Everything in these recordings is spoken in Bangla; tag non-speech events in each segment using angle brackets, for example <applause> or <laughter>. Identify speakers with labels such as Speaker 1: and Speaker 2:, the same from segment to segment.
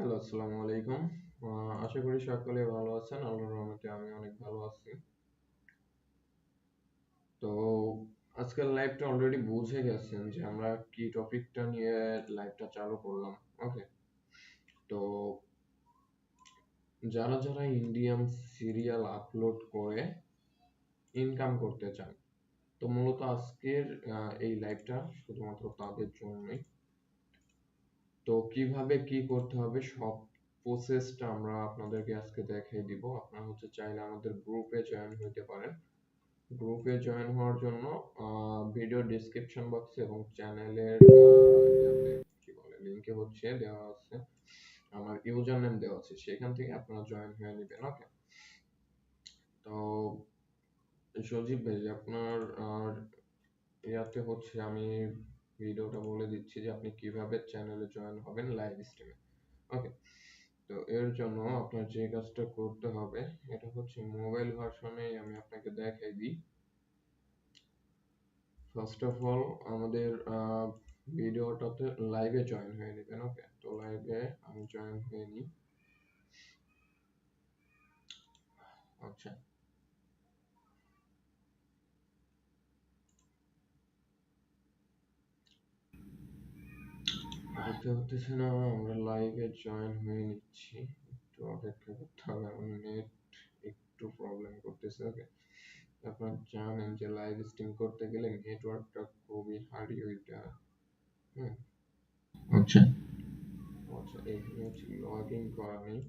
Speaker 1: হ্যালো, আসসালামু আলাইকুম। আশা করি সকলে ভালো আছেন। আল্লাহর রহমতে আমি অনেক ভালো আছি। তো, আজকের লাইভটা অলরেডি বুঝে গেছেন যে আমরা কি টপিকটা নিয়ে লাইভটা চালু করলাম ওকে তো, যারা যারা ইন্ডিয়ান সিরিয়াল আপলোড করে ইনকাম করতে চান, তো মূলত আজকের এই লাইভটা শুধুমাত্র তাদের জন্যই। তো কীভাবে কি করতে হবে সব প্রসেসটা আমরা আপনাদেরকে আজকে দেখিয়ে দিব। আপনারা হচ্ছে চাইলে আমাদের গ্রুপে জয়েন হতে পারেন। গ্রুপে জয়েন হওয়ার জন্য ভিডিও ডেসক্রিপশন বক্সে এবং চ্যানেলের কি বলে লিংকে হচ্ছে, দেওয়া আছে। আমার ইউজার নেম দেওয়া আছে, সেখান থেকে আপনারা জয়েন হয়ে নেবেন ওকে তো সজীব ভাই, আপনার ইয়াতে হচ্ছে আমি ভিডিওটা বলে দিচ্ছি যে আপনি কীভাবে চ্যানেলে জয়েন হবেন লাইভ স্ট্রিমে ওকে তো এর জন্য আপনার যে কাজটা করতে হবে, এটা হচ্ছে মোবাইল ভার্সনে আমি আপনাকে দেখাই দিই। ফার্স্ট অফ অল আমাদের ভিডিওটাতে লাইভে জয়েন হয়ে নেবেন ওকে তো লাইভে আমি জয়েন হয়ে নিই। আচ্ছা। হতে হতেছে না আমরা লাইভে জয়েন হয়ে নিচ্ছি। একটু অপেক্ষা করতে হবে আমার নেট একটু প্রবলেম করতেছে ওকে আপনারা জানেন যে লাইভ স্ট্রিম করতে গেলে নেটওয়ার্কটা খুবই হার্ডি ওইটা। হুম। আচ্ছা। আচ্ছা এখানে হচ্ছে লগ ইন করা নেই।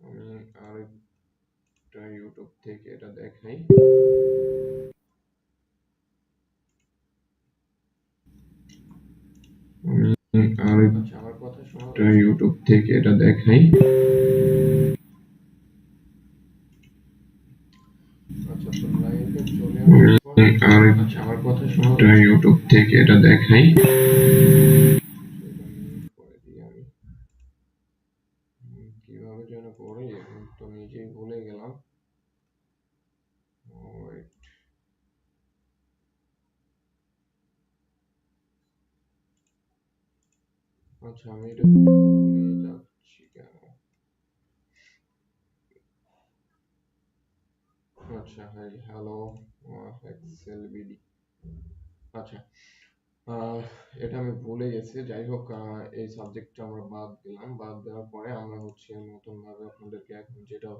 Speaker 1: আমি আরেকটা ইউটিউব থেকে এটা দেখাই। আমি আরেকটা আমার কথা শোনা ইউটিউব থেকে এটা দেখাই। আচ্ছা চলে আসার আচ্ছা আমার কথা শোনা ইউটিউব থেকে এটা দেখাই সেটা mute করে দিই আমি হুম, কীভাবে যেন করে আমি তো নিজেই ভুলে গেলাম ওয়েট আচ্ছা আমি এটা ভুলে যাচ্ছি কেন? আচ্ছা হাই হ্যালো আচ্ছা এটা আমি ভুলে গেছি। যাই হোক এই সাবজেক্টটা আমরা বাদ দিলাম। বাদ দেওয়ার পরে আমরা হচ্ছে নতুন ভাবে আপনাদেরকে এখন যেটা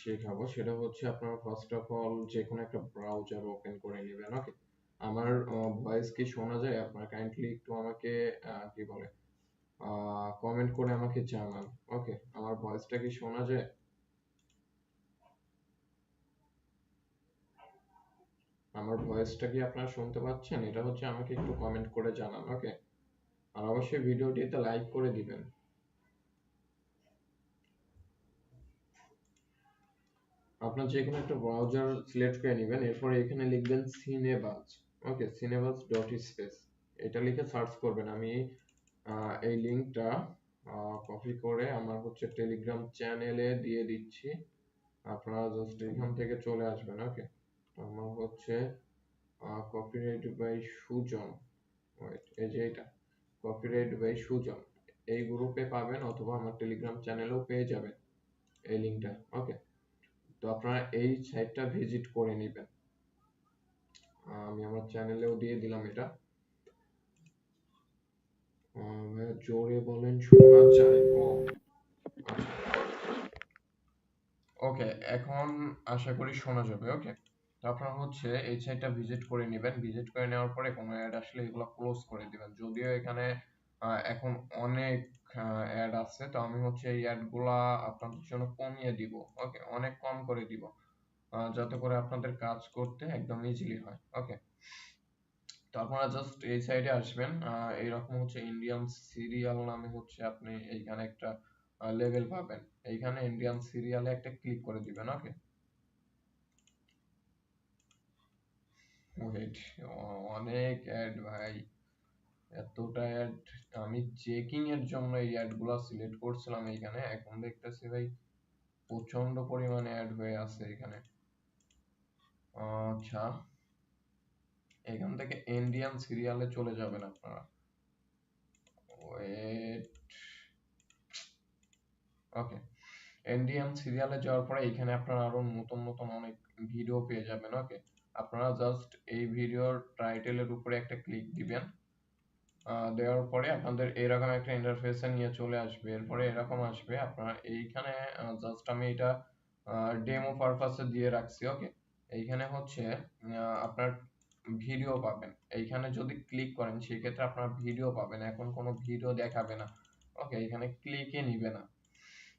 Speaker 1: শেখাবো, সেটা হচ্ছে আপনারা ফার্স্ট অফ অল যে কোনো একটা ব্রাউজার ওপেন করে নেবেন ওকে আমার ভয়েস কি শোনা যায়, আপনারা কাইন্ডলি একটু আমাকে কি বলে কমেন্ট করে আমাকে জানান। ওকে আমার ভয়েসটা কি শোনা যায়? আমার ভয়েসটা কি আপনারা শুনতে পাচ্ছেন? এটা হচ্ছে আমাকে একটু কমেন্ট করে জানান ওকে আর অবশ্যই ভিডিওটিতে লাইক করে দিবেন। আপনার যে কোনো একটা ব্রাউজার সিলেক্ট করে নেবেন, এরপর এখানে লিখবেন সিনেবাজ ওকে সিনেবাজ ডট স্পেস এটা লিখে সার্চ করবেন। আমি এই লিংকটা কপি করে আমার হচ্ছে টেলিগ্রাম চ্যানেলে দিয়ে দিচ্ছি। আপনারা জাস্ট এখান থেকে চলে আসবেন ওকে আমার হচ্ছে কপিরাইট বাই সুজন। এই যে এটা। Copyright by Sujon. এই গ্রুপে পাবেন অথবা আমার টেলিগ্রাম চ্যানেলেও পেয়ে যাবেন এই লিংকটা ওকে তো আপনারা এই সাইটটা ভিজিট করে নেবেন। আমি আমার চ্যানেলেও দিয়ে দিলাম এটা। জোরে বলেন, শোনা যায় কম। ওকে এখন আশা করি শোনা যাবে ওকে আপনারা হচ্ছে এই সাইটটা ভিজিট করে নেবেন। ভিজিট করে নেওয়ার পরে কোনো অ্যাড আসলে এগুলো ক্লোজ করে দিবেন। যদিও এখানে এখন অনেক অ্যাড আছে, তো আমি হচ্ছে এই অ্যাডগুলা আপনাদের জন্য কমিয়ে দিব ওকে অনেক কম করে দিব। যাতে করে আপনাদের কাজ করতে একদম ইজিলি হয়। ওকে তো আপনারা জাস্ট এই সাইডে আসবেন। এইরকম হচ্ছে ইন্ডিয়ান সিরিয়াল নামে হচ্ছে আপনি এইখানে একটা লেভেল পাবেন। এইখানে ইন্ডিয়ান সিরিয়ালে একটা ক্লিক করে দিবেন ওকে ওয়েট অনেক অ্যাড ভাই। এতটা অ্যাড আমি চেকিং এর জন্য এই অ্যাডগুলা সিলেক্ট করছিলাম এইখানে। এখন দেখতেছি ভাই প্রচণ্ড পরিমাণে অ্যাড হয়ে আছে এখানে আচ্ছা। এখান থেকে ইন্ডিয়ান সিরিয়ালে চলে যাবেন আপনারা। ওকে ইন্ডিয়ান সিরিয়ালে যাওয়ার পরে এখানে আপনারা আরও নতুন নতুন অনেক ভিডিও পেয়ে যাবেন ওকে আপনারা জাস্ট এই ভিডিওর টাইটেলের উপরে একটা ক্লিক দিবেন। দেওয়ার পরে আপনাদের এরকম একটা ইন্টারফেসে নিয়ে চলে আসবে। এরপরে এরকম আসবে, আপনারা এইখানে জাস্ট আমি এটা ডেমো পারপাসে দিয়ে রাখছি ওকে এইখানে হচ্ছে আপনার ভিডিও পাবেন। এইখানে যদি ক্লিক করেন, সেক্ষেত্রে আপনার ভিডিও পাবেন। এখন কোনো ভিডিও দেখাবে না। ওকে এখানে ক্লিকই নিবে না।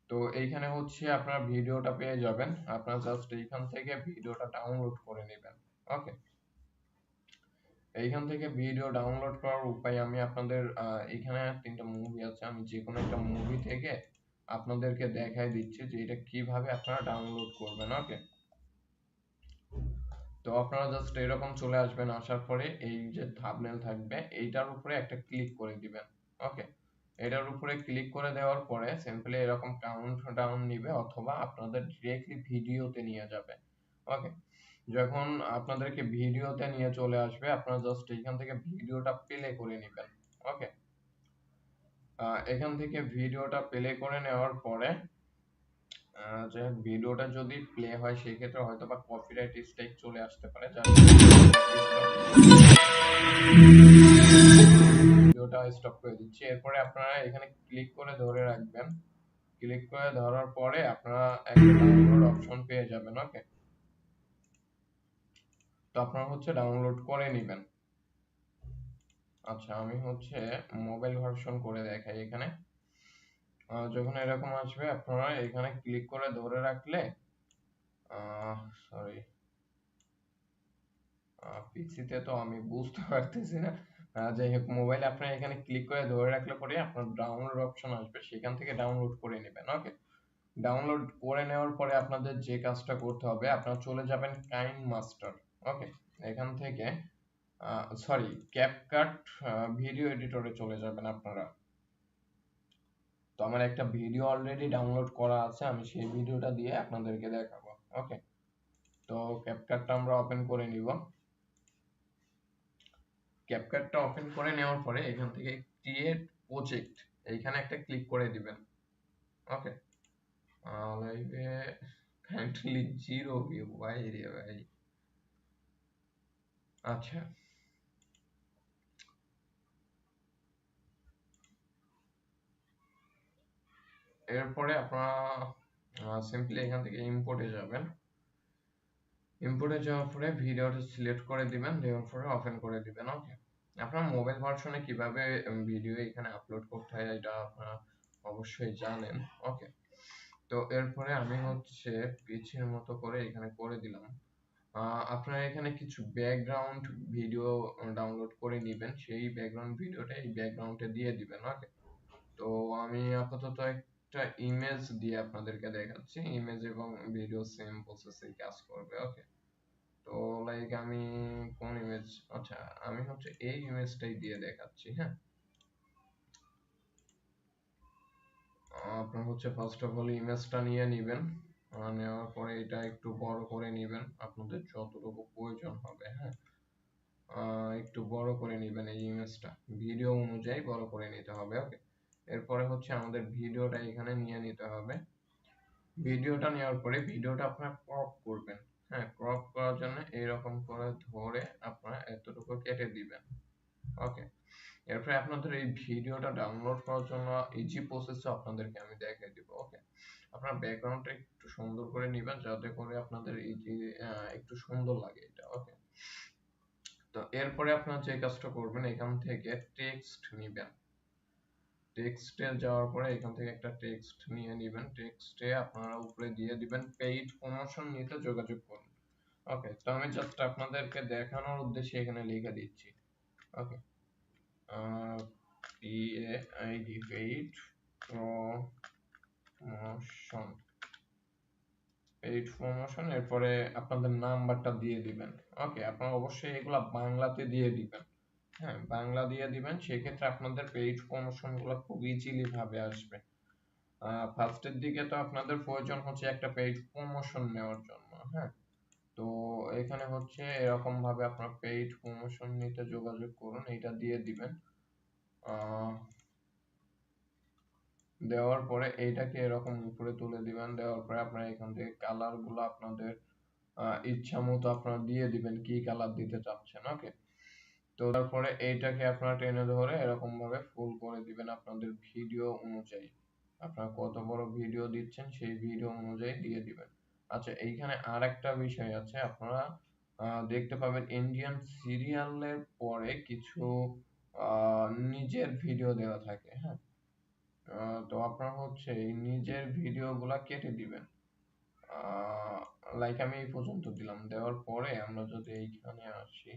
Speaker 1: তো এইখানে হচ্ছে আপনার ভিডিওটা পেয়ে যাবেন। আপনারা জাস্ট এইখান থেকে ভিডিওটা ডাউনলোড করে নেবেন। ওকে এইখান থেকে ভিডিও ডাউনলোড করার উপায় আমি আপনাদের এখানে তিনটা মুভি আছে। আমি যে কোনো একটা মুভি থেকে আপনাদেরকে দেখাই দিচ্ছি যে এটা কীভাবে আপনারা ডাউনলোড করবেন। ওকে তো আপনারা জাস্ট এরকম চলে আসবেন, আসার পরে এই যে থাম্বনেল থাকবে, এইটার উপরে একটা ক্লিক করে দিবেন ওকে এটার উপরে ক্লিক করে দেওয়ার পরে সিম্পলি এরকম কাউন্ট ডাউন নিবে অথবা আপনাদের ডিরেক্টলি ভিডিওতে নিয়ে যাবে ওকে যখন আপনাদেরকে ভিডিওতে নিয়ে চলে আসবে, আপনারা জাস্ট এখান থেকে ভিডিওটা প্লে করে নেবেন ওকে এখান থেকে ভিডিওটা প্লে করে নেওয়ার পরে যে ভিডিওটা যদি প্লে হয়, সেক্ষেত্রে হয়তো বা কপিরাইট স্ট্রাইক চলে আসতে পারে ভিডিওটা স্টপ করে দিচ্ছি। এরপরে আপনারা এখানে ক্লিক করে ধরে রাখবেন। ক্লিক করে ধরার পরে আপনারা একটা ডাউনলোড অপশন পেয়ে যাবেন ওকে তো আপনারা হচ্ছে ডাউনলোড করে নেবেন। আচ্ছা আমি হচ্ছে মোবাইল ভার্সন করে দেখাই এখানে। যখন এরকম আসবে, আপনারা এখানে ক্লিক করে ধরে রাখলে সরি পিসিতে তো আমি বুঝতে পারতেছি না। যাই হোক মোবাইলে আপনারা এখানে ক্লিক করে ধরে রাখলে পরে আপনার ডাউনলোড অপশন আসবে, সেখান থেকে ডাউনলোড করে নেবেন ওকে ডাউনলোড করে নেওয়ার পরে আপনাদের যে কাজটা করতে হবে, আপনারা চলে যাবেন কাইন মাস্টার ওকে এখান থেকে সরি ক্যাপকাট ভিডিও এডিটরে চলে যাবেন আপনারা। তো আমার একটা ভিডিও অলরেডি ডাউনলোড করা আছে, আমি সেই ভিডিওটা দিয়ে আপনাদেরকে দেখাবো ওকে তো ক্যাপকাটটা আমরা ওপেন করে নিব। ক্যাপকাটটা ওপেন করে নেওয়ার পরে এখান থেকে ক্রিয়েট প্রজেক্ট এইখানে একটা ক্লিক করে দিবেন ওকে লাইভে কাইন্ডলি জিরো ভিউ ভাই রে ভাই। আচ্ছা। এরপরে আপনারা সিম্পলি এখান থেকে ইম্পোর্টে যাবেন। ইম্পোর্টে যাওয়ার পরে ভিডিওটা সিলেক্ট করে দিবেন, দেওয়ার পরে ওপেন করে দিবেন ওকে আপনার মোবাইল ভার্সনে কীভাবে ভিডিও এখানে আপলোড করতে হয় এটা আপনারা অবশ্যই জানেন ওকে তো এরপরে আমি হচ্ছে পিছের মতো করে এখানে করে দিলাম। আপনারা এখানে কিছু ব্যাকগ্রাউন্ড ভিডিও ডাউনলোড করে নেবেন, সেই ব্যাকগ্রাউন্ড ভিডিওটা এই ব্যাকগ্রাউন্ডে দিয়ে দিবেন ওকে তো আমি আপাতত একটা ইমেজ দিয়ে আপনাদেরকে দেখাচ্ছি ইমেজ এবং ভিডিও সেম প্রসেসে কাজ করবে ওকে তো লাইক আমি কোন ইমেজ আচ্ছা আমি হচ্ছে এই ইমেজটাই দিয়ে দেখাচ্ছি হ্যাঁ? আপনার হচ্ছে ফার্স্ট অফ অল ইমেজটা নিয়ে নেবেন নেওয়ার পরে এটা একটু বড় করে নেবেন, আপনাদের যতটুকু প্রয়োজন হবে হ্যাঁ? একটু বড় করে নেবেন এই ইমেজটা ভিডিও অনুযায়ী বড় করে নিতে হবে ওকে এরপরে হচ্ছে আমাদের ভিডিওটা এখানে নিয়ে নিতে হবে। ভিডিওটা নেওয়ার পরে ভিডিওটা আপনারা ক্রপ করবেন। হ্যাঁ ক্রপ করার জন্য এইরকম করে ধরে আপনারা এতটুকু কেটে দিবেন। ওকে এরপরে আপনাদের এই ভিডিওটা ডাউনলোড করার জন্য ইজি প্রসেস আপনাদেরকে আমি দেখিয়ে দিব। ওকে আপনার ব্যাকগ্রাউন্ডটা একটু সুন্দর করে নেবেন যাতে করে আপনাদের এই যে একটু সুন্দর লাগে এটা। ওকে তো এরপরে আপনারা যে কাজটা করবেন, এখান থেকে টেক্সট নেবেন। টেক্সটে যাওয়ার পরে এখান থেকে একটা টেক্সট নিয়ে নেবেন। টেক্সটে আপনারা উপরে দিয়ে দিবেন পেইড প্রমোশন নিতে যোগাযোগ করুন। ওকে তো আমি জাস্ট আপনাদেরকে দেখানোর উদ্দেশ্যে এখানে লিখে দিচ্ছি। Okay P A I D paid promotion paid promotion এরপরে আপনাদের নাম্বারটা দিয়ে দিবেন। ওকে আপনারা অবশ্যই এগুলা বাংলাতে দিয়ে দিবেন। হ্যাঁ বাংলা দিয়ে দিবেন, সেক্ষেত্রে আপনাদের পেইড প্রমোশনগুলো খুব ইজিলি ভাবে আসবে। ফার্স্টের দিকে তো আপনাদের প্রয়োজন হচ্ছে একটা পেইড প্রমোশন নেওয়ার জন্য হ্যাঁ? তো এখানে হচ্ছে এরকম ভাবে আপনার পেইড প্রমোশন নিতে যোগাযোগ করুন এটা দিয়ে দিবেন। দেওয়ার পরে এইটাকে এরকম উপরে তুলে দিবেন, দেওয়ার পরে আপনার এখান থেকে কালারগুলো আপনাদের ইচ্ছা মতো আপনারা দিয়ে দিবেন, কি কালার দিতে চাচ্ছেন ওকে তো তারপরে এইটাকে আপনারা টেনে ধরে এরকম ভাবে ফুল করে দিবেন আপনাদের ভিডিও অনুযায়ী। আপনারা কত বড় ভিডিও দিচ্ছেন সেই ভিডিও অনুযায়ী দিয়ে দিবেন। আচ্ছা এইখানে আর একটা বিষয় আছে, আপনারা দেখতে পাবেন ইন্ডিয়ান সিরিয়ালের পরে কিছু নিজের ভিডিও দেওয়া থাকে হ্যাঁ? তো আপনার হচ্ছে এই নিজের ভিডিও গুলা কেটে দিবেন। লাইক আমি এই পর্যন্ত দিলাম। দেওয়ার পরে আমরা যদি এইখানে আসি।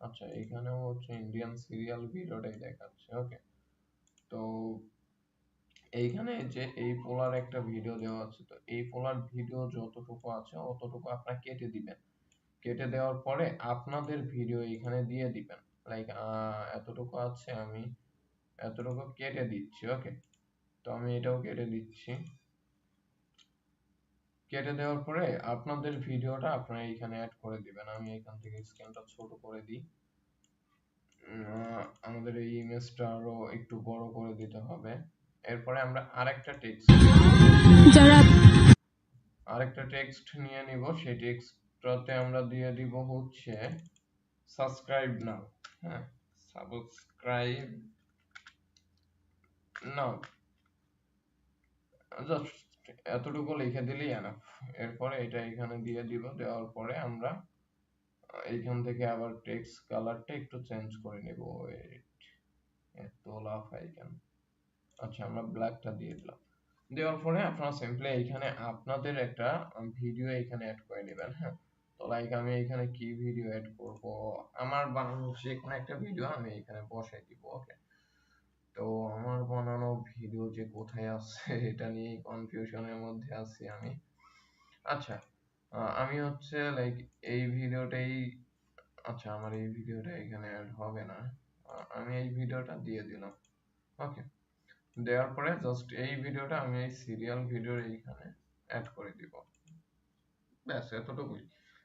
Speaker 1: আচ্ছা এখানেও হচ্ছে ইন্ডিয়ান সিরিয়াল ভিডিওটাই দেখাচ্ছে ওকে তো এইখানে যে এই পোলার একটা ভিডিও দেওয়া আছে, তো এই পোলার ভিডিও যতটুকু আছে অতটুকু আপনারা কেটে দিবেন। কেটে দেওয়ার পরে আপনাদের ভিডিও এখানে দিয়ে দিবেন। লাইক এতটুকু আছে আমি, এতটুকু কেটে দিচ্ছি ওকে তো আমি এটাও কেটে দিচ্ছি। কেটে দেওয়ার পরে আপনাদের ভিডিওটা আপনারা এখানে অ্যাড করে দিবেন। আমি এখান থেকে স্ক্রিনটা ছোট করে দিই। আমাদের এই ইমেজটা আরও একটু বড় করে দিতে হবে। এরপরে আমরা আরেকটা টেক্সট যারা আরেকটা টেক্সট নিয়ে নিব। সেই টেক্সটটাতে আমরা দিয়ে দিব হচ্ছে সাবস্ক্রাইব নাও হ্যাঁ সাবস্ক্রাইব নাও জাস্ট এতটুকু লিখে দিলেই এনাফ এরপরে এটা এখানে দিয়ে দিব দেওয়ার পরে আমরা এইখান থেকে আবার টেক্সট কালারটা একটু চেঞ্জ করে নিব। এত লাভ কেন? আচ্ছা আমরা ব্ল্যাকটা দিয়ে দিলাম। দেওয়ার পরে আপনারা সিম্পলি এইখানে আপনাদের একটা ভিডিও এখানে অ্যাড করে নেবেন হ্যাঁ? তো লাইক আমি এখানে কি ভিডিও অ্যাড করব? আমার বানানো যে কোনো একটা ভিডিও আমি এখানে বসাই দিব ওকে তো আমার বানানো ভিডিও যে কোথায় আছে <laughs> এটা নিয়ে কনফিউশনের মধ্যে আছি আমি। আচ্ছা আমি হচ্ছে লাইক এই ভিডিওটাই আচ্ছা আমার এই ভিডিওটা এখানে অ্যাড হবে না। আমি এই ভিডিওটা দিয়ে দিলাম। ওকে দেওয়ার পরে জাস্ট এই ভিডিওটা আমি এই সিরিয়াল ভিডিওর এইখানে অ্যাড করে দিব। ব্যাস, এতটুকুই।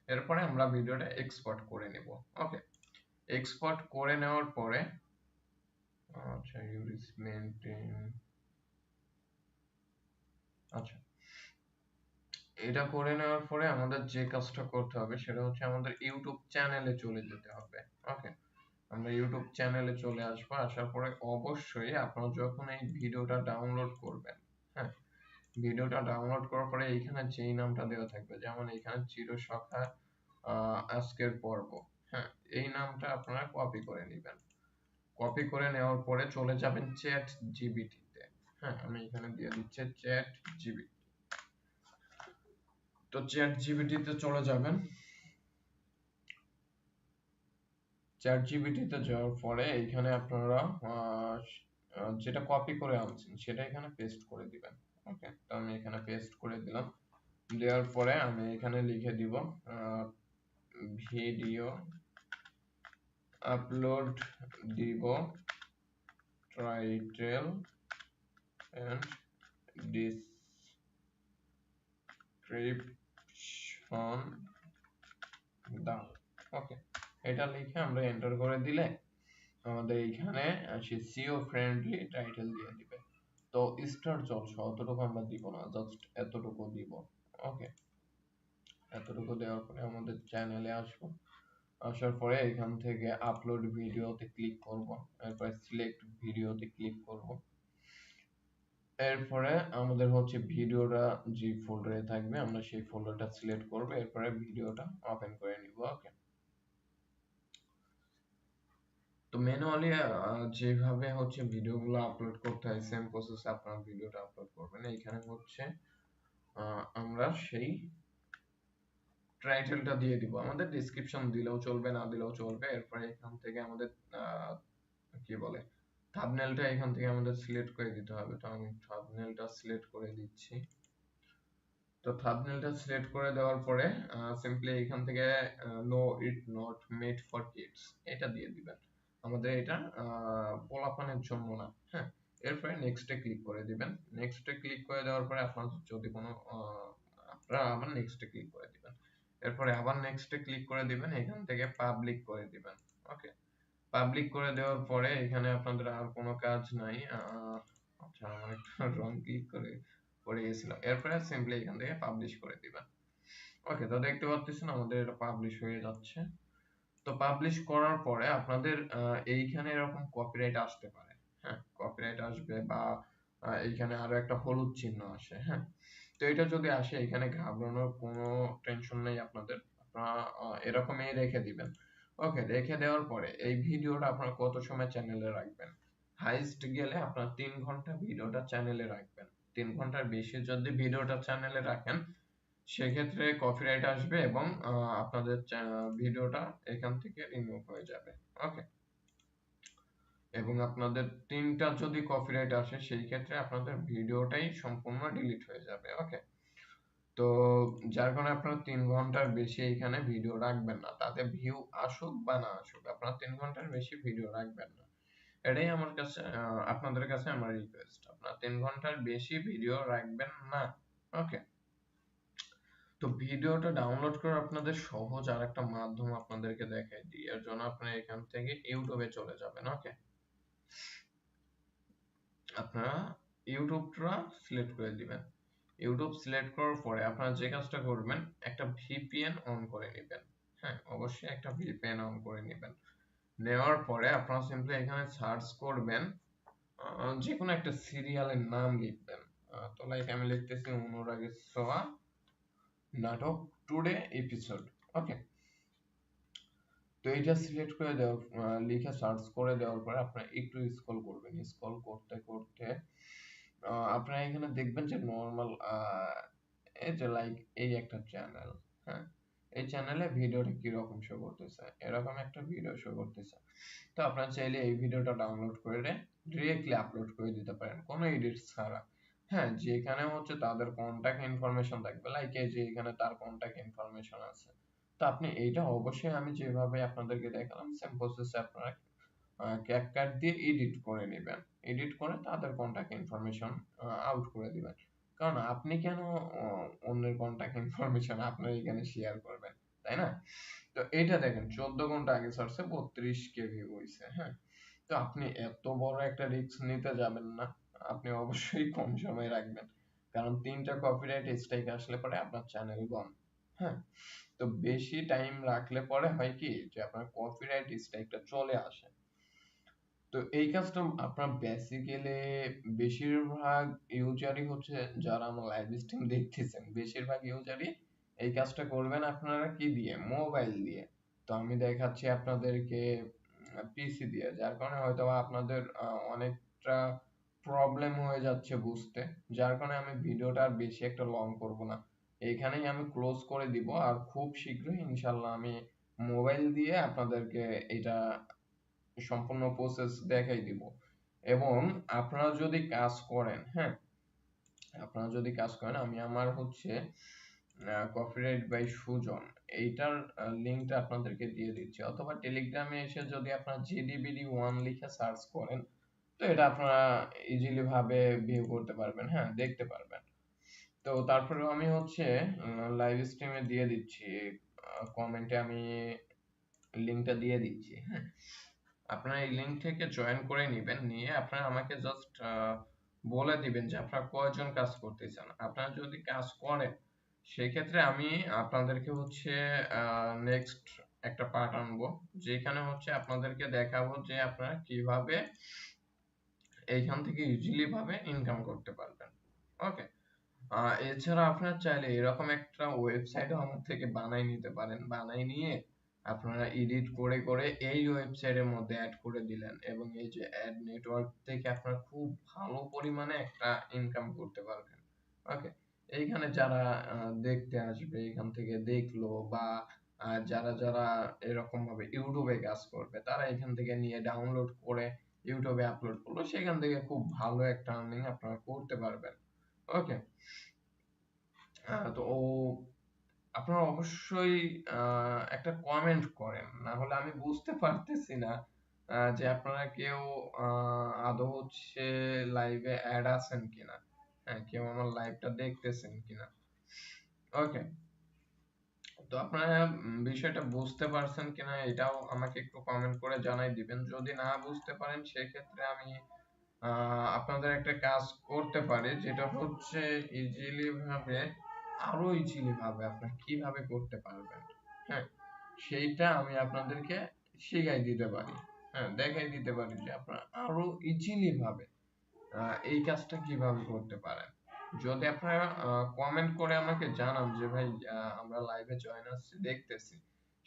Speaker 1: এরপরে আমরা ভিডিওটা এক্সপোর্ট করে নেব। ওকে এক্সপোর্ট করে নেওয়ার পরে আচ্ছা ইউরিস মেইনটেইন আচ্ছা। এটা করে নেওয়ার পরে আমাদের যে কাজটা করতে হবে সেটা হচ্ছে আমাদের ইউটিউব চ্যানেলে চলে যেতে হবে। ওকে আমরা ইউটিউব চ্যানেলে চলে আসব, আসার পরে অবশ্যই আপনারা যখন এই ভিডিওটা ডাউনলোড করবেন হ্যাঁ ভিডিওটা ডাউনলোড করার পরে এইখানে যেই নামটা দেওয়া থাকবে, যেমন এখানে চিরসখা আজকের পর্ব হ্যাঁ এই নামটা আপনারা কপি করে নেবেন। কপি করে নেওয়ার পরে চলে যাবেন চ্যাট জিবিটিতে হ্যাঁ আমি এখানে দিয়ে দিচ্ছি চ্যাট জিবিটি তো চ্যাট জিবিটিতে চলে যাবেন। চ্যাট জিবিটিতে যাওয়ার পরে এখানে আপনারা যেটা কপি করে আনছেন সেটা এখানে পেস্ট করে দিবেন। ওকে তো আমি এখানে পেস্ট করে দিলাম। দেওয়ার পরে আমি এখানে লিখে দিব ভিডিও আপলোড দিব টাইটেল এন্ড ডিসক্রিপশন দাও। ওকে এটা লিখে আমরা এন্টার করে দিলে আমাদের এইখানে সে সিও ফ্রেন্ডলি টাইটেল দিয়ে দিবে। তো স্টার চলছে, অতটুকু আমরা দিব না জাস্ট এতটুকু দিব। ওকে এতটুকু দেওয়ার পরে আমাদের চ্যানেলে আসব। আসার পরে এখান থেকে আপলোড ভিডিওতে ক্লিক করব। এরপরে সিলেক্ট ভিডিওতে ক্লিক করব। এরপরে আমাদের হচ্ছে ভিডিওটা যে ফোল্ডারে থাকবে, আমরা সেই ফোল্ডারটা সিলেক্ট করব। এরপরে ভিডিওটা ওপেন করে নিব ওকে তো ম্যানুয়ালি যেভাবে হচ্ছে ভিডিওগুলো আপলোড করতে হয় সেম প্রসেসে আপনারা ভিডিওটা আপলোড করবেন। এখানে হচ্ছে আমরা সেই টাইটেলটা দিয়ে দিব। আমাদের ডেসক্রিপশন দিলেও চলবে, না দিলেও চলবে। এরপরে এখান থেকে আমাদের কি বলে থাম্বনেলটা এখান থেকে আমাদের সিলেক্ট করে দিতে হবে। তো আমি থাম্বনেলটা সিলেক্ট করে দিচ্ছি। তো থাম্বনেলটা সিলেক্ট করে দেওয়ার পরে সিম্পলি এখান থেকে no it not made for kids এটা দিয়ে দিবেন। আমাদের এটা পোলাপানের জন্য না হ্যাঁ? এরপরে নেক্সটে ক্লিক করে দিবেন। নেক্সটে ক্লিক করে দেওয়ার পরে আপনার যদি কোনো আপনারা আবার নেক্সটে ক্লিক করে দিবেন। এরপরে আবার নেক্সটে ক্লিক করে দিবেন, এখান থেকে পাবলিক করে দিবেন ওকে পাবলিক করে দেওয়ার পরে এখানে আপনাদের আর কোনো কাজ নাই আচ্ছা আমার একটা রং ক্লিক করে করে গেছিলাম এরপরে সিম্পলি এখান থেকে পাবলিশ করে দিবেন ওকে তো দেখতে পাচ্ছেন আমাদের এটা পাবলিশ হয়ে যাচ্ছে, তো পাবলিশ করার পরে আপনাদের এইখানে এরকম কপিরাইট আসতে পারে হ্যাঁ? কপিরাইট আসবে বা এইখানে আরও একটা হলুদ চিহ্ন আসে হ্যাঁ? তো এটা যদি আসে, এখানে ঘাবড়ানোর কোনো টেনশন নেই আপনাদের। আপনারা এরকমই রেখে দিবেন। ওকে রেখে দেওয়ার পরে এই ভিডিওটা আপনারা কত সময় চ্যানেলে রাখবেন? হাইস্ট গেলে আপনার তিন ঘণ্টা ভিডিওটা চ্যানেলে রাখবেন। তিন ঘণ্টার বেশি যদি ভিডিওটা চ্যানেলে রাখেন, সেক্ষেত্রে কপিরাইট আসবে এবং আপনাদের ভিডিওটা এখান থেকে রিমুভ হয়ে যাবে। ওকে এবং আপনাদের তিনটা যদি কপিরাইট আসে, সেই ক্ষেত্রে আপনাদের ভিডিওটাই সম্পূর্ণ ডিলিট হয়ে যাবে ওকে তো যার কারণে আপনারা তিন ঘণ্টার বেশি এখানে ভিডিও রাখবেন না। তাতে ভিউ আসুক বা না আসুক, আপনারা তিন ঘণ্টার বেশি ভিডিও রাখবেন না। এটাই আমার কাছে আপনাদের কাছে আমার রিকোয়েস্ট আপনারা তিন ঘণ্টার বেশি ভিডিও রাখবেন না ওকে তো ভিডিওটা ডাউনলোড করার আপনাদের সহজ আর একটা মাধ্যম আপনাদেরকে দেখাই দিই। এর জন্য আপনারা এখান থেকে ইউটিউবে চলে যাবেন ওকে আপনারা ইউটিউবটা সিলেক্ট করে দিবেন। ইউটিউব সিলেক্ট করার পরে আপনারা যে কাজটা করবেন, একটা ভিপিএন অন করে নেবেন। হ্যাঁ অবশ্যই একটা ভিপিএন অন করে নেবেন। নেওয়ার পরে আপনারা সিম্পলি এখানে সার্চ করবেন যে কোনো একটা সিরিয়ালের নাম লিখবেন। তো লাইক আমি লিখতেছি অনুরাগের সোয়া নাটক টুডে এপিসোড ওকে তো এটা সিলেক্ট করে দেওয়ার লিখে সার্চ করে দেওয়ার পরে আপনারা একটু স্ক্রল করবেন। স্ক্রল করতে করতে আপনারা এখানে দেখবেন যে নর্মাল এই যে লাইক এই একটা চ্যানেল হ্যাঁ? এই চ্যানেলে ভিডিওটা কীরকম শো করতেছে? এরকম একটা ভিডিও শো করতেছে। তো আপনারা চাইলে এই ভিডিওটা ডাউনলোড করে ডিরেক্টলি আপলোড করে দিতে পারেন, কোনো এডিট ছাড়া। হ্যাঁ যেখানে হচ্ছে তাদের কন্টাক্ট ইনফরমেশন থাকবে। লাইক এই যে এখানে তার কন্টাক্ট ইনফরমেশন আছে। আপনি এইটা অবশ্যই আমি যেভাবে আপনাদেরকে দেখালাম সেম প্রসেসে আপনারা ক্যাপকাট দিয়ে এডিট করে নেবেন। এডিট করে তাদের কন্টাক্ট ইনফরমেশন আউট করে দিবেন। কারণ আপনি কেন অন্যের কন্টাক্ট ইনফরমেশন আপনার এখানে শেয়ার করবেন, তাই না? তো এইটা দেখেন, চোদ্দ ঘণ্টা আগে সারছে বত্রিশ কে ভিউ হয়েছে হ্যাঁ? তো আপনি এত বড় একটা রিস্ক নিতে যাবেন না, আপনি অবশ্যই কম সময় রাখবেন। কারণ তিনটা কপিরাইট স্ট্রাইক আসলে পরে আপনার চ্যানেল গন হ্যাঁ? তো বেশি টাইম রাখলে পরে হয় কি যে আপনার কপিরাইট স্ট্রাইকটা চলে আসে। তো এই কাজটা আপনার বেসিক্যালি বেশিরভাগ ইউজারই হচ্ছে যারা আমার লাইভ স্ট্রিম দেখতেছেন, বেশিরভাগ ইউজারই এই কাজটা করবেন আপনারা কি দিয়ে? মোবাইল দিয়ে। তো আমি দেখাচ্ছি আপনাদেরকে পিসি দিয়ে, যার কারণে হয়তো আপনাদের অনেকটা প্রবলেম হয়ে যাচ্ছে বুঝতে। যার কারণে আমি ভিডিওটা আর বেশি একটা লং করব না। এইখানেই আমি ক্লোজ করে দিব আর খুব শীঘ্রই ইনশাল্লাহ আমি মোবাইল দিয়ে আপনাদেরকে এটা সম্পূর্ণ প্রসেস দেখাই দিব। এবং আপনারা যদি কাজ করেন হ্যাঁ? আপনারা যদি কাজ করেন, আমি আমার হচ্ছে কপিরাইট বাই সুজন, এইটার লিংকটা আপনাদেরকে দিয়ে দিচ্ছি। অথবা টেলিগ্রামে এসে যদি আপনারা জিডিবিডি ওয়ান লিখে সার্চ করেন, তো এটা আপনারা ইজিলি ভাবে ভিউ করতে পারবেন হ্যাঁ? দেখতে পারবেন। তো তারপরে আমি হচ্ছে লাইভ স্ট্রিমে দিয়ে দিচ্ছি কমেন্টে আমি লিংকটা দিয়ে দিচ্ছি হ্যাঁ? আপনারা এই লিংক থেকে জয়েন করে নেবেন, নিয়ে আপনারা আমাকে জাস্ট বলে দিবেন যে আপনারা কয়জন কাজ করতেছেন। আপনারা যদি কাজ করেন, সেক্ষেত্রে আমি আপনাদেরকে হচ্ছে নেক্সট একটা পার্ট আনব, যেখানে হচ্ছে আপনাদেরকে দেখাবো যে আপনারা কীভাবে এইখান থেকে ইজিলি ভাবে ইনকাম করতে পারবেন। ওকে এছাড়া আপনার চাইলে এরকম একটা ওয়েবসাইটও আমার থেকে বানাই নিতে পারেন। বানাই নিয়ে আপনারা এডিট করে করে এই ওয়েবসাইটের মধ্যে অ্যাড করে দিলেন এবং এই যে অ্যাড নেটওয়ার্ক থেকে আপনারা খুব ভালো পরিমাণে একটা ইনকাম করতে পারবেন। ওকে এইখানে যারা দেখতে আসবে, এখান থেকে দেখল বা যারা যারা এরকম ভাবে ইউটিউবে কাজ করবে, তারা এখান থেকে নিয়ে ডাউনলোড করে ইউটিউবে আপলোড করল, সেখান থেকে খুব ভালো একটা আর্নিং আপনারা করতে পারবেন। ওকে তো আপনারা অবশ্যই একটা কমেন্ট করেন। না হলে আমি বুঝতে পারতেছি না যে আপনারা কেউ আদৌ হচ্ছে লাইভে অ্যাড আছেন কিনা। হ্যাঁ কেউ আমার লাইভটা দেখতেছেন কিনা। ওকে তো আপনারা বিষয়টা বুঝতে পারছেন কিনা, এটাও আমাকে একটু কমেন্ট করে জানাই দিবেন। যদি না বুঝতে পারেন, সেক্ষেত্রে আমি আপনাদের একটা কাজ করতে পারে, যেটা হচ্ছে ইজিলি ভাবে, আরও ইজিলি ভাবে আপনারা কীভাবে করতে পারবেন হ্যাঁ? সেইটা আমি আপনাদেরকে শিখাই দিতে পারি হ্যাঁ? দেখাই দিতে পারি যে আপনারা আরও ইজিলি ভাবে এই কাজটা কীভাবে করতে পারেন। যদি আপনারা কমেন্ট করে আমাকে জানান যে ভাই আমরা লাইভে জয়েন আসছি দেখতেছি।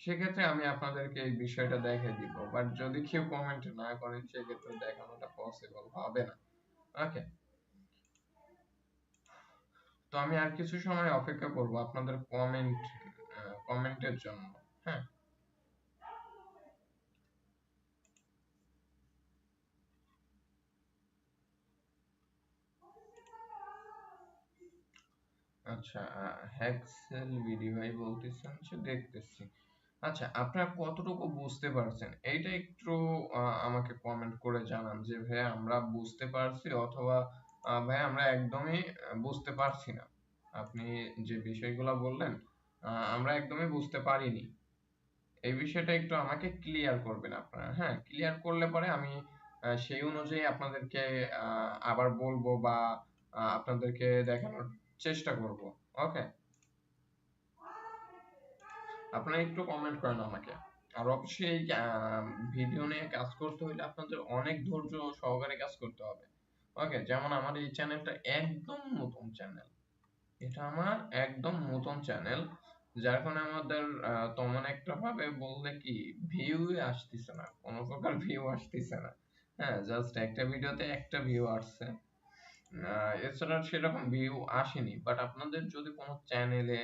Speaker 1: সেক্ষেত্রে আমি আপনাদেরকে এই বিষয়টা দেখিয়ে দিব। বাট যদি কেউ কমেন্ট না করেন, সেক্ষেত্রে দেখানোটা পসিবল হবে না। ওকে তো আমি আর কিছু সময় অপেক্ষা করব আপনাদের কমেন্ট কমেন্টের জন্য। হ্যাঁ? আচ্ছা হ্যাক্সেল ভিডি ভাই বলতেছেন যে দেখতেছি। আচ্ছা আপনারা কতটুকু বুঝতে পারছেন? এইটা একটু আমাকে কমেন্ট করে জানান যে ভাই আমরা বুঝতে পারছি অথবা আহ, ভাই আমরা একদমই বুঝতে পারছি না। আপনি যে বিষয়গুলো বললেন আমরা একদমই বুঝতে পারিনি। এই বিষয়টা একটু আমাকে ক্লিয়ার করবেন আপনারা হ্যাঁ? ক্লিয়ার করলে পরে আমি সেই অনুযায়ী আপনাদেরকে আবার বলব বা আপনাদেরকে দেখানোর চেষ্টা করব। ওকে আপনারা একটু কমেন্ট করেন আমাকে। আর অবশ্যই ভিডিও নিয়ে কাজ করতে হলে আপনাদের অনেক ধৈর্য সহকারে কাজ করতে হবে। ওকে যেমন আমার এই চ্যানেলটা একদম নতুন চ্যানেল এটা আমার একদম নতুন চ্যানেল যার কারণে আমাদের তেমন একটা ভাবে বললে কি ভিউ আসতেছে না, কোনো প্রকার ভিউ আসতেছে না। হ্যাঁ জাস্ট একটা ভিডিওতে একটা ভিউ আসছে। এছাড়া সেরকম ভিউ আসেনি বাট আপনাদের যদি কোনো চ্যানেলে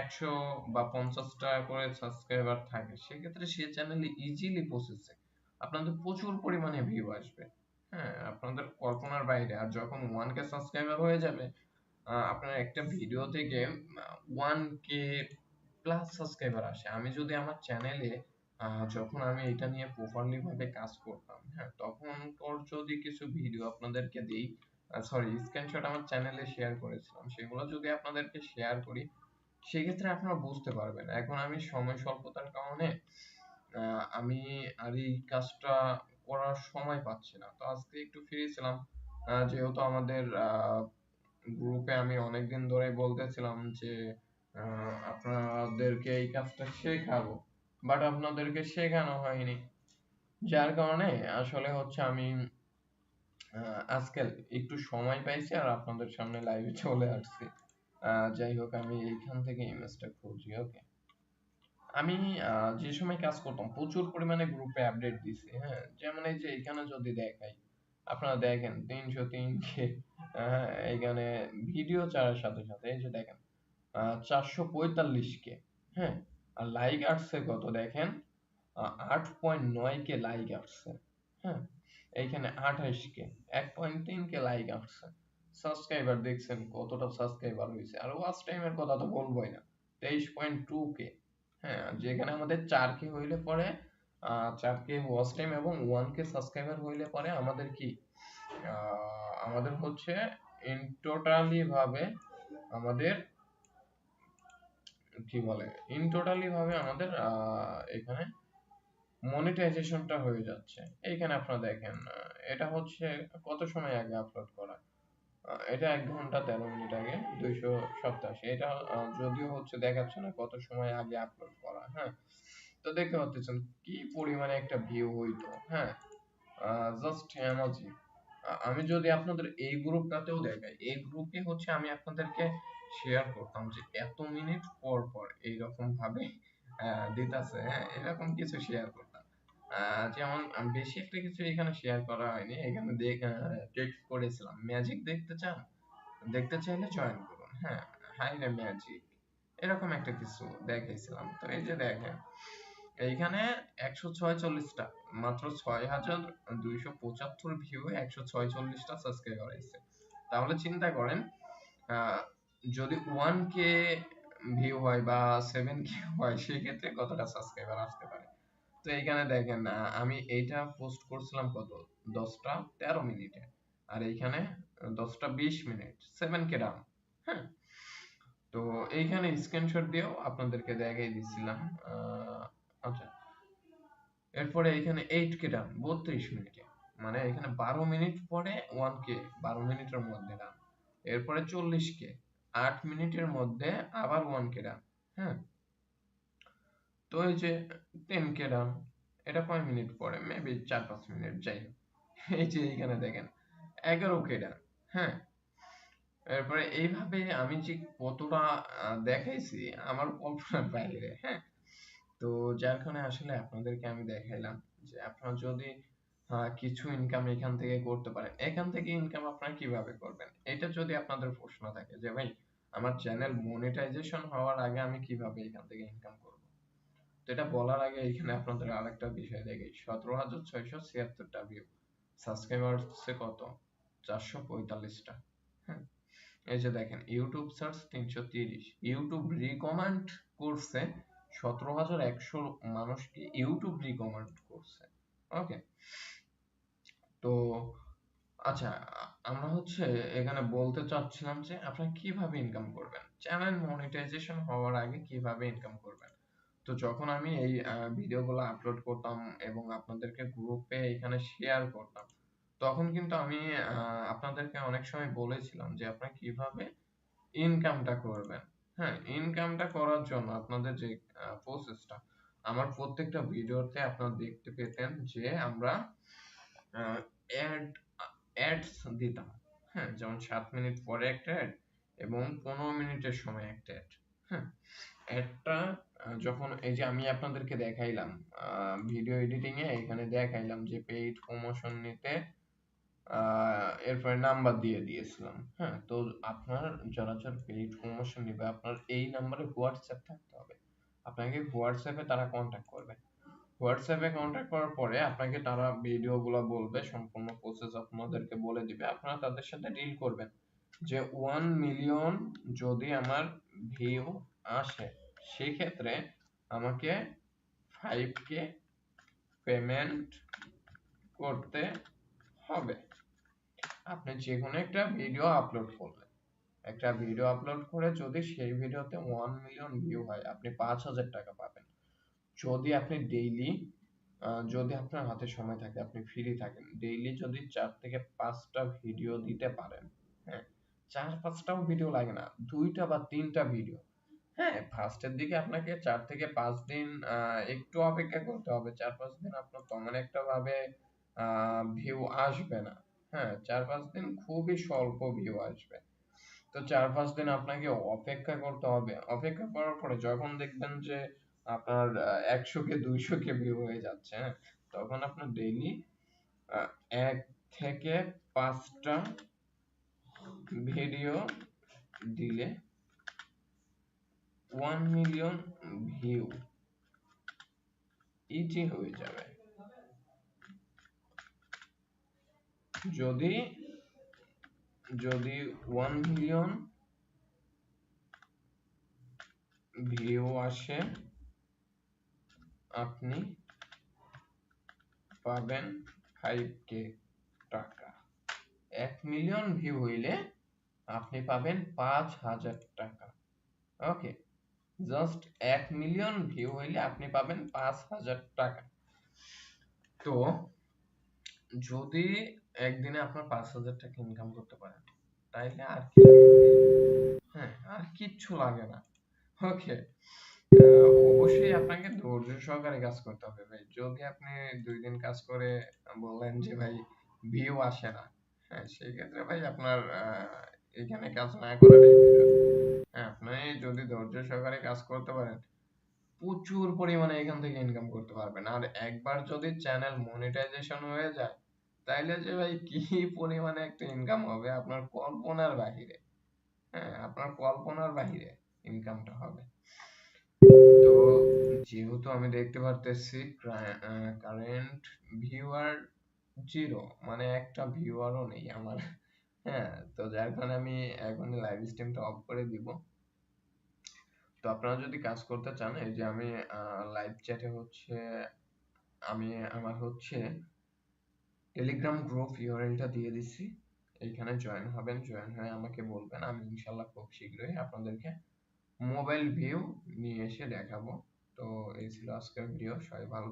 Speaker 1: একশো বা পঞ্চাশটা করে সাবস্ক্রাইবার থাকে, সেক্ষেত্রে সে চ্যানেলে ইজিলি পৌঁছেছে আপনাদের প্রচুর পরিমাণে ভিউ আসবে। হ্যাঁ আপনাদের কল্পনার বাইরে। আর যখন ওয়ান কে সাবস্ক্রাইবার হয়ে যাবে আপনার একটা ভিডিও থেকে ওয়ান কে প্লাস সাবস্ক্রাইবার আসে। আমি যদি আমার চ্যানেলে যখন আমি এটা নিয়ে প্রপারলি ভাবে কাজ করতাম হ্যাঁ তখন তোর যদি কিছু ভিডিও আপনাদেরকে দিই সরি স্ক্রিনশট আমার চ্যানেলে শেয়ার করেছিলাম, সেগুলো যদি আপনাদেরকে শেয়ার করি সেক্ষেত্রে আপনারা বুঝতে পারবেন। এখন আমি সময় স্বল্পতার কারণে আহ, আমি আর এই কাজটা করার সময় পাচ্ছি না। তো আজকে একটু ফ্রি ছিলাম। আহ, যেহেতু আমাদের গ্রুপে আমি অনেকদিন ধরে বলতেছিলাম যে আহ, আপনাদেরকে এই কাজটা শেখাবো। বাট আপনাদেরকে শেখানো হয়নি। যার কারণে আসলে হচ্ছে আমি আহ, আজকে একটু সময় পাইছি আর আপনাদের সামনে লাইভে চলে আসছি। আহ, যাই হোক, আমি এইখান থেকে ইমেজটা খুঁজি ওকে আমি যে সময় কাজ করতাম, প্রচুর পরিমাণে গ্রুপে আপডেট দিছি হ্যাঁ? যেমন এই যে এখানে যদি দেখাই, আপনারা দেখেন, তিনশো তিন কে এখানে ভিডিও ছাড়ার সাথে সাথে, এই যে দেখেন চারশো পঁয়তাল্লিশ কে হ্যাঁ? আর লাইক আসছে কত দেখেন? আট পয়েন্ট নয় কে লাইক আসছে হ্যাঁ? এইখানে আঠাশ কে এক পয়েন্ট তিন কে লাইক আসছে। সাবস্ক্রাইবার দেখছেন কতটা সাবস্ক্রাইবার হয়েছে আর ওয়াচ টাইমের কথা তো বলবোই না। তেইশ পয়েন্ট টু কে হ্যাঁ যেখানে আমাদের চার কে হইলে পরে চার কে ওয়াচ টাইম এবং ওয়ান কে সাবস্ক্রাইবার হইলে পরে আমাদের কি? আমাদের হচ্ছে ইন টোটালি ভাবে আমাদের কি বলে? ইন টোটালি ভাবে আমাদের এখানে মনিটাইজেশনটা হয়ে যাচ্ছে। এইখানে আপনারা দেখেন এটা হচ্ছে কত সময় আগে আপলোড করা? এটা এক ঘণ্টা তেরো মিনিট আগে, দুইশো সপ্তাশি এটা যদিও হচ্ছে দেখাচ্ছে না কত সময় আগে আপলোড করা হ্যাঁ? তো দেখতে পাচ্ছেন কি পরিমাণে একটা ভিউ হইতো হ্যাঁ? জাস্ট অ্যামাজি আমি যদি আপনাদের এই গ্রুপটাতেও দেখাই, এই গ্রুপে হচ্ছে আমি আপনাদেরকে শেয়ার করতাম যে এত মিনিট পর পর এইরকম ভাবে দিতাছে হ্যাঁ? এরকম কিছু শেয়ার করতাম। যেমন বেশি একটা কিছু এখানে শেয়ার করা হয়নি। এখানে টেক্সট করেছিলাম। ম্যাজিক দেখতে চান? দেখতে চাইলে জয়েন করুন। হ্যাঁ হাই রে ম্যাজিক এরকম একটা কিছু দেখাইছিলাম। তো এই যে দেখেন, এইখানে একশো ছয়চল্লিশটা, মাত্র ছয় হাজার দুইশো পঁচাত্তর ভিউ একশো ছয়চল্লিশটা সাবস্ক্রাইবার হয়েছে তাহলে চিন্তা করেন যদি ওয়ান কে ভিউ হয় বা সেভেন কে হয়, সেক্ষেত্রে কতটা সাবস্ক্রাইবার আসতে পারে? তো এইখানে দেখেন আমি এইটা পোস্ট করছিলাম কত? দশটা তেরো মিনিটে। আর এইখানে দশটা বিশ মিনিট সেভেন কে হ্যাঁ? তো এইখানে স্ক্রিনশট দিয়েও আপনাদেরকে দেখাই দিছিলাম আচ্ছা। এরপরে এখানে এইট কে ডান বত্রিশ মিনিটে। মানে এখানে বারো মিনিট পরে ওয়ান কে বারো মিনিটের মধ্যে রান এরপরে চল্লিশ কে আট মিনিটের মধ্যে আবার ওয়ান কে রান হ্যাঁ? তো এই যে টেন কে রান এটা কয় মিনিট পরে? মেবি চার পাঁচ মিনিট, যাই। এই যে এখানে দেখেন, এগারো কে রান হ্যাঁ? এরপরে এইভাবে আমি যে কতটা দেখাইছি, আমার কল্পনার বাইরে হ্যাঁ? তো যার কারণে আসলে আপনাদেরকে আমি দেখাইলাম যে আপনারা যদি কিছু ইনকাম এখান থেকে করতে পারেন, এখান থেকে ইনকাম আপনারা কীভাবে করবেন? এটা যদি আপনাদের প্রশ্ন থাকে যে, ভাই, আমার চ্যানেল মনিটাইজেশন হওয়ার আগে আমি কীভাবে এখান থেকে ইনকাম করব? তো এটা বলার আগে এখানে আপনাদের আরেকটা বিষয় দেখি। সতেরো হাজার ছয়শো ছিয়াত্তরটা ভিউ সাবস্ক্রাইবার হচ্ছে কত? চারশো পঁয়তাল্লিশটা। হ্যাঁ। এই যে দেখেন ইউটিউব সার্চ তিনশো তিরিশ। ইউটিউব রিকমেন্ড করছে সতেরো হাজার একশো মানুষকে ইউটিউব রিকমেন্ড করছে। ওকে তো আচ্ছা আমরা হচ্ছে এখানে বলতে চাচ্ছিলাম যে আপনারা কীভাবে ইনকাম করবেন? চ্যানেল মনিটাইজেশন হওয়ার আগে কীভাবে ইনকাম করবেন? তো যখন আমি এই ভিডিওগুলো আপলোড করতাম এবং আপনাদেরকে গ্রুপে এখানে শেয়ার করতাম, তখন কিন্তু আমি আপনাদেরকে অনেক সময় বলেছিলাম যে আপনারা কীভাবে ইনকামটা করবেন। হ্যাঁ ইনকামটা করার জন্য আপনাদের যে প্রসেসটা আমার প্রত্যেকটা ভিডিওতে আপনারা দেখতে পেতেন যে আমরা অ্যাড অ্যাডস দিতাম। হ্যাঁ যেমন সাত মিনিট পরে একটা অ্যাড এবং পনেরো মিনিটের সময় একটা অ্যাড হ্যাঁ অ্যাডটা যখন এই যে আমি আপনাদেরকে দেখাইলাম ভিডিও এডিটিং এ এখানে দেখাইলাম যে পেইড প্রমোশন নিতে এরপরে নাম্বার দিয়ে দিয়েছিলাম হ্যাঁ? তো আপনার যারা যারা পেইড প্রমোশন নেবে, আপনার এই নাম্বারে হোয়াটসঅ্যাপ থাকতে হবে। আপনাকে হোয়াটসঅ্যাপে তারা কন্ট্যাক্ট করবে। হোয়াটসঅ্যাপে কন্ট্যাক্ট করার পরে আপনাকে তারা ভিডিওগুলো বলবে, সম্পূর্ণ প্রসেস আপনাদেরকে বলে দিবে। আপনারা তাদের সাথে ডিল করবেন যে ওয়ান মিলিয়ন যদি আমার ভিউ আসে সেই ক্ষেত্রে আমাকে ফাইভ কে পেমেন্ট করতে হবে। আপনি যে কোনো একটা ভিডিও আপলোড করলেন একটা ভিডিও আপলোড করে যদি সেই ভিডিওতে ওয়ান মিলিয়ন ভিউ হয়, আপনি পাঁচ হাজার টাকা পাবেন। যদি আপনি ডেইলি যদি আপনার হাতে সময় থাকে, আপনি ফ্রি থাকেন ডেইলি যদি চার থেকে পাঁচটা ভিডিও দিতে পারেন হ্যাঁ চার পাঁচটাও ভিডিও লাগে না, দুইটা বা তিনটা ভিডিও হ্যাঁ ফার্স্টের দিকে আপনাকে চার থেকে পাঁচ দিন আহ, একটু অপেক্ষা করতে হবে। চার পাঁচ দিন আপনার তেমন একটা ভাবে ভিউ আসবে না। হ্যাঁ চার পাঁচ দিন খুবই স্বল্প ভিউ আসবে। তো চার পাঁচ দিন আপনাকে অপেক্ষা করতে হবে। অপেক্ষা করার পরে যখন দেখবেন যে আপনার একশো কে দুইশো কে ভিউ হয়ে যাচ্ছে হ্যাঁ তখন আপনার ডেইলি এক থেকে পাঁচটা ভিডিও দিলে ওয়ান মিলিয়ন ভিউ ইজি হয়ে যাবে। যদি যদি ওয়ান মিলিয়ন ভিউ আসে, আপনি পাবেন ফাইভ কে টাকা। এক মিলিয়ন ভিউ হইলে আপনি পাবেন পাঁচ হাজার টাকা। ওকে জাস্ট এক মিলিয়ন ভিউ হইলে আপনি পাবেন পাঁচ হাজার টাকা তো যদি একদিনে আপনার পাঁচ হাজার টাকা ইনকাম করতে পারেন, তাইলে আর কি? হ্যাঁ আর কিচ্ছু লাগে না ওকে অবশ্যই আপনাকে ধৈর্য সহকারে কাজ করতে হবে ভাই যদি আপনি দুই দিন কাজ করে বললেন যে ভাই ভিউ আসে না হ্যাঁ সেই ক্ষেত্রে ভাই আপনার এখানে কাজ না। হ্যাঁ আপনি যদি ধৈর্য সহকারে কাজ করতে পারেন, প্রচুর পরিমাণে এখান থেকে ইনকাম করতে পারবেন। আর একবার যদি চ্যানেল মনিটাইজেশন হয়ে যায়, তাইলে যে ভাই কি পরিমাণে একটা ইনকাম হবে আপনার কল্পনার বাহিরে। হ্যাঁ আপনার কল্পনার বাহিরে ইনকামটা হবে। তো যেহেতু আমি দেখতে পারতেছি কারেন্ট ভিউয়ার জিরো মানে একটা ভিউয়ারও নেই আমার। হ্যাঁ তো যার কারণে আমি এখন লাইভ স্ট্রিমটা অফ করে দিব। তো আপনারা যদি কাজ করতে চান, এই যে আমি লাইভ চ্যাটে হচ্ছে, আমি, আমার হচ্ছে টেলিগ্রাম গ্রুপ ইউআরএলটা দিয়ে দিচ্ছি এইখানে জয়েন হবেন জয়েন হয়ে আমাকে বলবেন, আমি ইনশাল্লাহ খুব শীঘ্রই আপনাদেরকে মোবাইল ভিউ নিয়ে এসে দেখাবো। তো এই ছিল আজকের ভিডিও সবাই ভালো